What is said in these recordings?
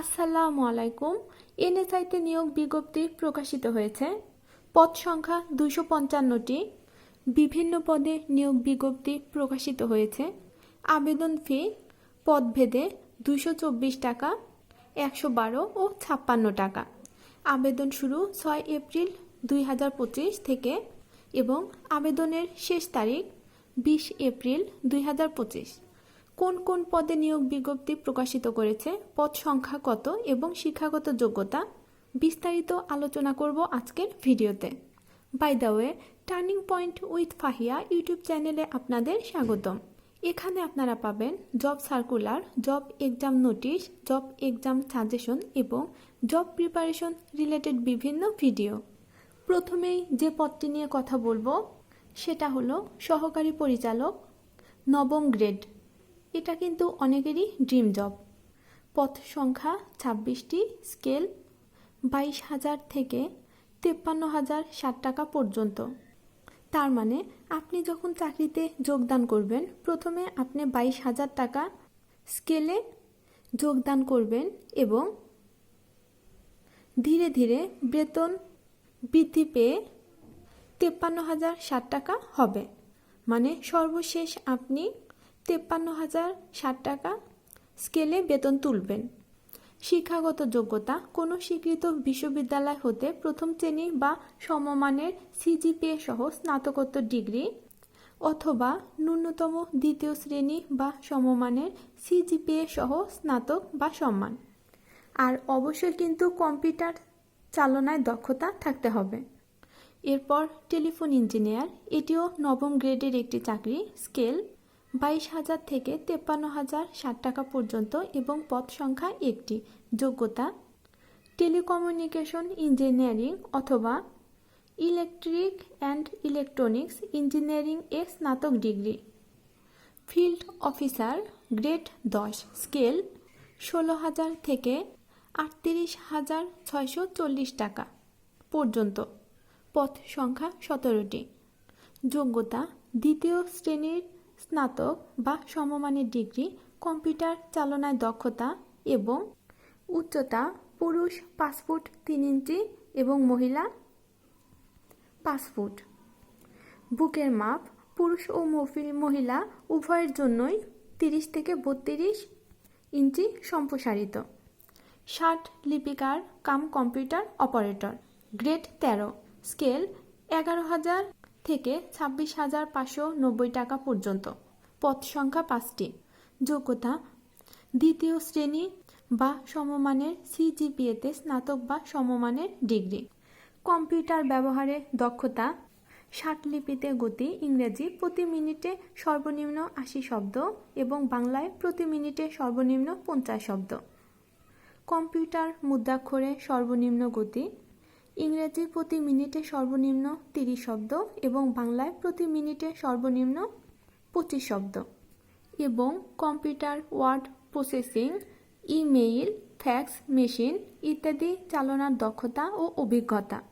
আসসালামু আলাইকুম। এনএসআইতে নিয়োগ বিজ্ঞপ্তি প্রকাশিত হয়েছে। পদ সংখ্যা দুশো পঞ্চান্নটি। বিভিন্ন পদে নিয়োগ বিজ্ঞপ্তি প্রকাশিত হয়েছে। আবেদন ফি পদভেদে দুশো চব্বিশ টাকা, একশো বারো ও ছাপ্পান্ন টাকা। আবেদন শুরু ছয় এপ্রিল দুই হাজার পঁচিশ থেকে এবং আবেদনের শেষ তারিখ বিশ এপ্রিল দুই হাজার পঁচিশ। কোন কোন পদে নিয়োগ বিজ্ঞপ্তি প্রকাশিত করেছে, পদ সংখ্যা কত এবং শিক্ষাগত যোগ্যতা বিস্তারিত আলোচনা করব আজকের ভিডিওতে। By the way turning point with Fahiya YouTube চ্যানেলে আপনাদের স্বাগতম। এখানে আপনারা পাবেন job circular job exam notice job exam suggestion এবং জব প্রিপারেশন রিলেটেড বিভিন্ন ভিডিও প্রথমেই যে পদটি নিয়ে কথা বলব, সেটা হলো সহকারী পরিচালক নবম গ্রেড এটা কিন্তু অনেকেরই ড্রিম জব পথ সংখ্যা ছাব্বিশটি স্কেল বাইশ হাজার থেকে তেপ্পান্ন হাজার ষাট টাকা পর্যন্ত। তার মানে আপনি যখন চাকরিতে যোগদান করবেন, প্রথমে আপনি বাইশ হাজার টাকা স্কেলে যোগদান করবেন এবং ধীরে ধীরে বেতন বৃদ্ধি পেয়ে তেপ্পান্ন হাজার ষাট টাকা হবে। মানে সর্বশেষ আপনি তেপ্পান্ন হাজার ষাট টাকা স্কেলে বেতন তুলবেন। শিক্ষাগত যোগ্যতা, কোনো স্বীকৃত বিশ্ববিদ্যালয় হতে প্রথম শ্রেণি বা সমমানের সিজিপিএ সহ স্নাতকোত্তর ডিগ্রি অথবা ন্যূনতম দ্বিতীয় শ্রেণি বা সমমানের সিজিপিএ সহ স্নাতক বা সম্মান আর অবশ্যই কিন্তু কম্পিউটার চালনায় দক্ষতা থাকতে হবে। এরপর টেলিফোন ইঞ্জিনিয়ার, এটিও নবম গ্রেডের একটি চাকরি, স্কেল বাইশ হাজার থেকে তেপ্পান্ন হাজার ষাট টাকা পর্যন্ত এবং পদ সংখ্যা একটি। যোগ্যতা? টেলিকমিউনিকেশন ইঞ্জিনিয়ারিং অথবা ইলেকট্রিক অ্যান্ড ইলেকট্রনিক্স ইঞ্জিনিয়ারিং এ স্নাতক ডিগ্রি। ফিল্ড অফিসার গ্রেড দশ। স্কেল ষোলো হাজার থেকে আটত্রিশ হাজার ছয়শো চল্লিশ টাকা পর্যন্ত। পথ সংখ্যা সতেরোটি। যোগ্যতা? দ্বিতীয় শ্রেণির স্নাতক বা সমমানের ডিগ্রি, কম্পিউটার চালনায় দক্ষতা এবং উচ্চতা, পুরুষ পাঁচ ফুট তিন ইঞ্চি এবং মহিলা পাঁচ ফুট বুকের মাপ, পুরুষ ও মহিলা উভয়ের জন্যই তিরিশ থেকে বত্রিশ ইঞ্চি সম্প্রসারিত। ষাট লিপিকার কাম কম্পিউটার অপারেটর। গ্রেড তেরো। স্কেল এগারো হাজার থেকে ছাব্বিশ হাজার পাঁচশো নব্বই টাকা পর্যন্ত। পদ সংখ্যা পাঁচটি। যোগ্যতা, দ্বিতীয় শ্রেণি বা সমমানের সিজিপিএতে স্নাতক বা সমমানের ডিগ্রি। কম্পিউটার ব্যবহারে দক্ষতা, ষাট লিপিতে গতি, ইংরেজি প্রতি মিনিটে সর্বনিম্ন আশি শব্দ এবং বাংলায় প্রতি মিনিটে সর্বনিম্ন পঞ্চাশ শব্দ। কম্পিউটার মুদ্রাক্ষরে সর্বনিম্ন গতি ইংরেজি প্রতি মিনিটে সর্বনিম্ন তিরিশ শব্দ এবং বাংলায় প্রতি মিনিটে সর্বনিম্ন পঁচিশ শব্দ। এবং computer, word processing, email, fax machine ইত্যাদি চালনার দক্ষতা ও অভিজ্ঞতা।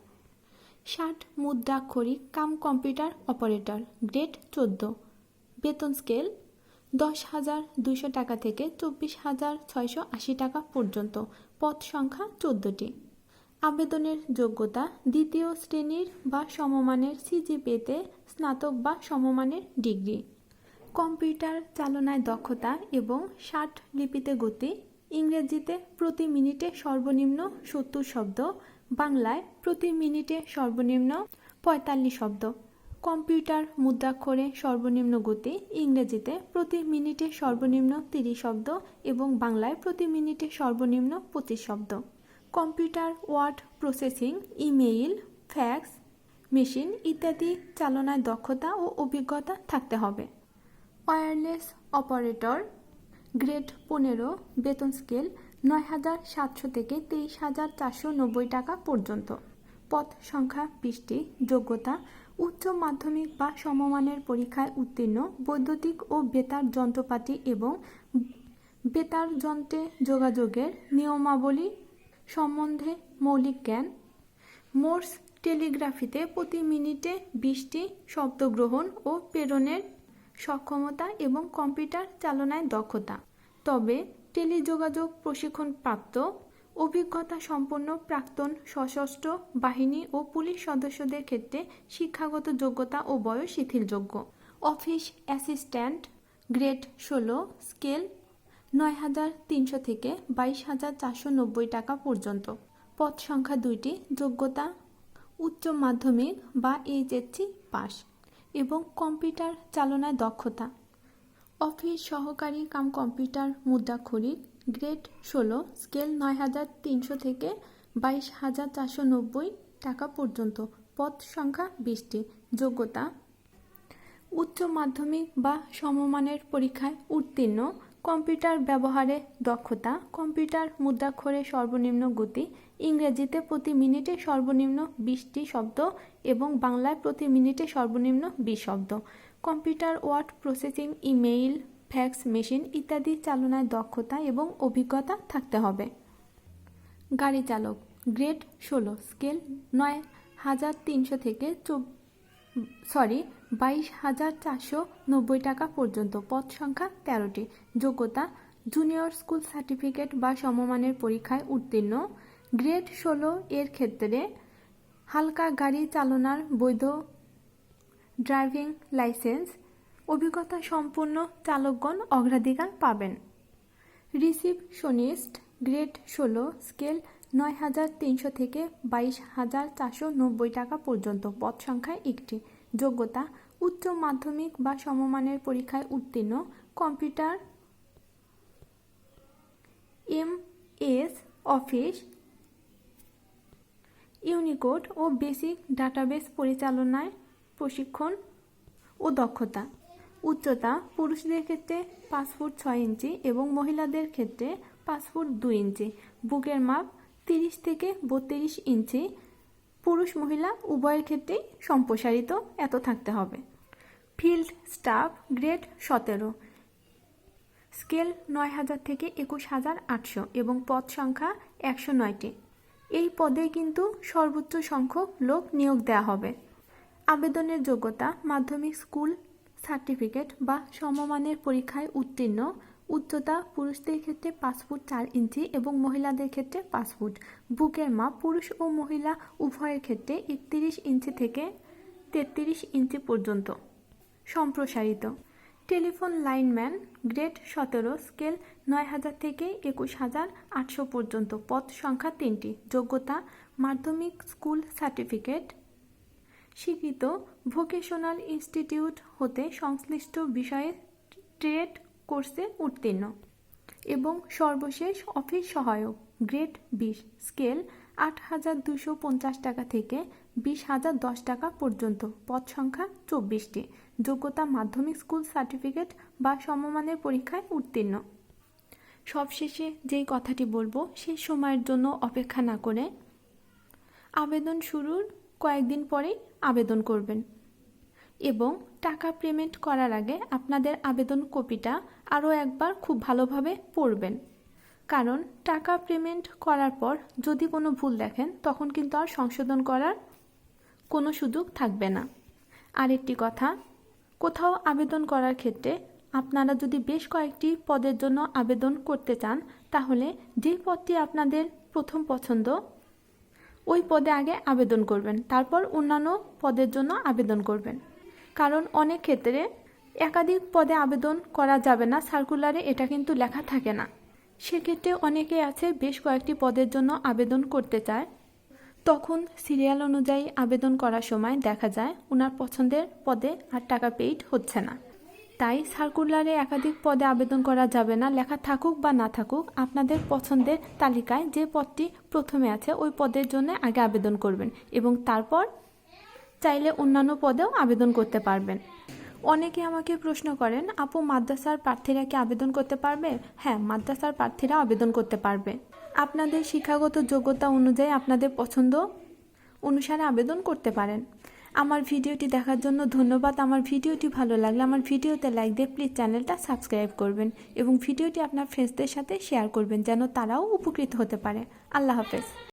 ষাট মুদ্রাক্ষরিক কাম কম্পিউটার অপারেটর, গ্রেড চোদ্দ। বেতন স্কেল, দশ হাজার দুশো টাকা থেকে চব্বিশ হাজার ছয়শো আশি টাকা পর্যন্ত। পদ সংখ্যা চোদ্দোটি। আবেদনের যোগ্যতা দ্বিতীয় শ্রেণির বা সমমানের সিজিপিতে স্নাতক বা সমমানের ডিগ্রি। কম্পিউটার চালনায় দক্ষতা এবং ষাট লিপিতে গতি, ইংরেজিতে প্রতি মিনিটে সর্বনিম্ন সত্তর শব্দ, বাংলায় প্রতি মিনিটে সর্বনিম্ন পঁয়তাল্লিশ শব্দ। কম্পিউটার মুদ্রাক্ষরে সর্বনিম্ন গতি, ইংরেজিতে প্রতি মিনিটে সর্বনিম্ন তিরিশ শব্দ এবং বাংলায় প্রতি মিনিটে সর্বনিম্ন পঁচিশ শব্দ। Computer, word processing, email, fax, machine ইত্যাদি চালনায় দক্ষতা ও অভিজ্ঞতা থাকতে হবে। ওয়্যারলেস অপারেটর, গ্রেড পনেরো, বেতন স্কেল নয় হাজার সাতশো থেকে তেইশ হাজার চারশো নব্বই টাকা পর্যন্ত। পদ সংখ্যা বিশটি যোগ্যতা, উচ্চ মাধ্যমিক বা সমমানের পরীক্ষায় উত্তীর্ণ, বৈদ্যুতিক ও বেতার যন্ত্রপাতি এবং বেতার যন্ত্রে যোগাযোগের নিয়মাবলী সম্বন্ধে মৌলিক জ্ঞান। মোর্স টেলিগ্রাফিতে প্রতি মিনিটে বিশটি শব্দ গ্রহণ ও প্রেরণের সক্ষমতা এবং কম্পিউটার চালনায় দক্ষতা। তবে টেলিযোগাযোগ প্রশিক্ষণ প্রাপ্ত অভিজ্ঞতা সম্পন্ন প্রাক্তন সশস্ত্র বাহিনী ও পুলিশ সদস্যদের ক্ষেত্রে শিক্ষাগত যোগ্যতা ও বয়স শিথিলযোগ্য। অফিস অ্যাসিস্ট্যান্ট গ্রেড ষোলো, স্কেল নয় হাজার তিনশো থেকে বাইশ হাজার চারশো নব্বই টাকা পর্যন্ত। পদ সংখ্যা দুইটি, যোগ্যতা, উচ্চ মাধ্যমিক বা এইচএসসি পাস এবং কম্পিউটার চালনায় দক্ষতা। অফিস সহকারী কাম কম্পিউটার মুদ্রাক্ষরিক গ্রেড ষোলো, স্কেল নয় হাজার তিনশো থেকে বাইশ হাজার চারশো নব্বই টাকা পর্যন্ত। পদ সংখ্যা বিশটি, যোগ্যতা, উচ্চ মাধ্যমিক বা সমমানের পরীক্ষায় উত্তীর্ণ কম্পিউটার ব্যবহারে দক্ষতা, কম্পিউটার মুদ্রাক্ষরে সর্বনিম্ন গতি, ইংরেজিতে প্রতি মিনিটে সর্বনিম্ন বিশটি শব্দ এবং বাংলায় প্রতি মিনিটে সর্বনিম্ন বিশ শব্দ। Computer word processing, email, fax machine ইত্যাদি চালনায় দক্ষতা এবং অভিজ্ঞতা থাকতে হবে। গাড়ি চালক, গ্রেড ষোলো, স্কেল নয়, হাজার তিনশো থেকে চব সরি, বাইশ হাজার চারশো নব্বই টাকা পর্যন্ত পদ সংখ্যা তেরোটি। যোগ্যতা জুনিয়র স্কুল সার্টিফিকেট বা সমমানের পরীক্ষায় উত্তীর্ণ। গ্রেড ষোলো এর ক্ষেত্রে হালকা গাড়ি চালনার বৈধ ড্রাইভিং লাইসেন্স অভিজ্ঞতা সম্পন্ন চালকগণ অগ্রাধিকার পাবেন। রিসিপশনিস্ট গ্রেড ষোলো স্কেল নয় হাজার তিনশো থেকে বাইশ হাজার চারশো নব্বই টাকা পর্যন্ত। পদ সংখ্যা একটি। যোগ্যতা, উচ্চ মাধ্যমিক বা সমমানের পরীক্ষায় উত্তীর্ণ। Computer M S office, Unicode ও বেসিক ডাটাবেস পরিচালনায় প্রশিক্ষণ ও দক্ষতা। উচ্চতা, পুরুষদের ক্ষেত্রে পাঁচ ফুট ছয় ইঞ্চি এবং মহিলাদের ক্ষেত্রে পাঁচ ফুট দুই ইঞ্চি। বুকের মাপ তিরিশ থেকে বত্রিশ ইঞ্চি পুরুষ মহিলা উভয়ের ক্ষেত্রেই সম্প্রসারিত এত থাকতে হবে। ফিল্ড স্টাফ গ্রেড সতেরো। স্কেল নয় হাজার থেকে একুশ হাজার আটশো এবং পদ সংখ্যা একশো নয়টি। এই পদে কিন্তু সর্বোচ্চ সংখ্যক লোক নিয়োগ দেওয়া হবে। আবেদনের যোগ্যতা, মাধ্যমিক স্কুল সার্টিফিকেট বা সমমানের পরীক্ষায় উত্তীর্ণ উচ্চতা পুরুষদের ক্ষেত্রে পাঁচ ফুট চার ইঞ্চি এবং মহিলাদের ক্ষেত্রে পাঁচ ফুট। বুকের মাপ পুরুষ ও মহিলা উভয়ের ক্ষেত্রে একত্রিশ ইঞ্চি থেকে তেত্রিশ ইঞ্চি পর্যন্ত। সম্প্রসারিত। টেলিফোন লাইনম্যান গ্রেড সতেরো স্কেল নয় হাজার থেকে একুশ হাজার আটশো পর্যন্ত। পদ সংখ্যা তিনটি। যোগ্যতা, মাধ্যমিক স্কুল সার্টিফিকেট। স্বীকৃত ভোকেশনাল ইনস্টিটিউট হতে সংশ্লিষ্ট বিষয়ে ট্রেড কোর্সে উত্তীর্ণ এবং সর্বশেষ অফিস সহায়ক গ্রেড বিশ স্কেল আট হাজার দুশো পঞ্চাশ টাকা থেকে বিশ হাজার দশ টাকা পর্যন্ত। পদ সংখ্যা চব্বিশটি। যোগ্যতা মাধ্যমিক স্কুল সার্টিফিকেট বা সমমানের পরীক্ষায় উত্তীর্ণ। সবশেষে যেই কথাটি বলব, সেই সময়ের জন্য অপেক্ষা না করে আবেদন শুরুর কয়েকদিন পরেই আবেদন করবেন। এবং টাকা পেমেন্ট করার আগে আপনাদের আবেদন কপিটা আরও একবার খুব ভালোভাবে পড়বেন। কারণ টাকা পেমেন্ট করার পর যদি কোনো ভুল দেখেন, তখন কিন্তু আর সংশোধন করার কোনো সুযোগ থাকবে না। আরেকটি কথা, কোথাও আবেদন করার ক্ষেত্রে আপনারা যদি বেশ কয়েকটি পদের জন্য আবেদন করতে চান, তাহলে যে পদটি আপনাদের প্রথম পছন্দ, ওই পদে আগে আবেদন করবেন। তারপর অন্যান্য পদের জন্য আবেদন করবেন। কারণ অনেক ক্ষেত্রে একাধিক পদে আবেদন করা যাবে না সার্কুলারে এটা কিন্তু লেখা থাকে না। সেক্ষেত্রে অনেকে আছে, বেশ কয়েকটি পদের জন্য আবেদন করতে চায়। তখন সিরিয়াল অনুযায়ী আবেদন করার সময় দেখা যায় ওনার পছন্দের পদে আর টাকা পেইড হচ্ছে না। তাই সার্কুলারে একাধিক পদে আবেদন করা যাবে না, লেখা থাকুক বা না থাকুক, আপনাদের পছন্দের তালিকায় যে পদটি প্রথমে আছে, ওই পদের জন্য আগে আবেদন করবেন এবং তারপর চাইলে অন্যান্য পদেও আবেদন করতে পারবেন। অনেকে আমাকে প্রশ্ন করেন, আপু, মাদ্রাসার প্রার্থীরা কি আবেদন করতে পারবে? হ্যাঁ মাদ্রাসার প্রার্থীরা আবেদন করতে পারবে। আপনাদের শিক্ষাগত যোগ্যতা অনুযায়ী আপনাদের পছন্দ অনুসারে আবেদন করতে পারেন। আমার ভিডিওটি দেখার জন্য ধন্যবাদ। আমার ভিডিওটি ভালো লাগলে আমার ভিডিওতে লাইক দিয়ে প্লিজ চ্যানেলটা সাবস্ক্রাইব করবেন এবং ভিডিওটি আপনার ফ্রেন্ডসদের সাথে শেয়ার করবেন যেন তারাও উপকৃত হতে পারে। আল্লাহ হাফেজ।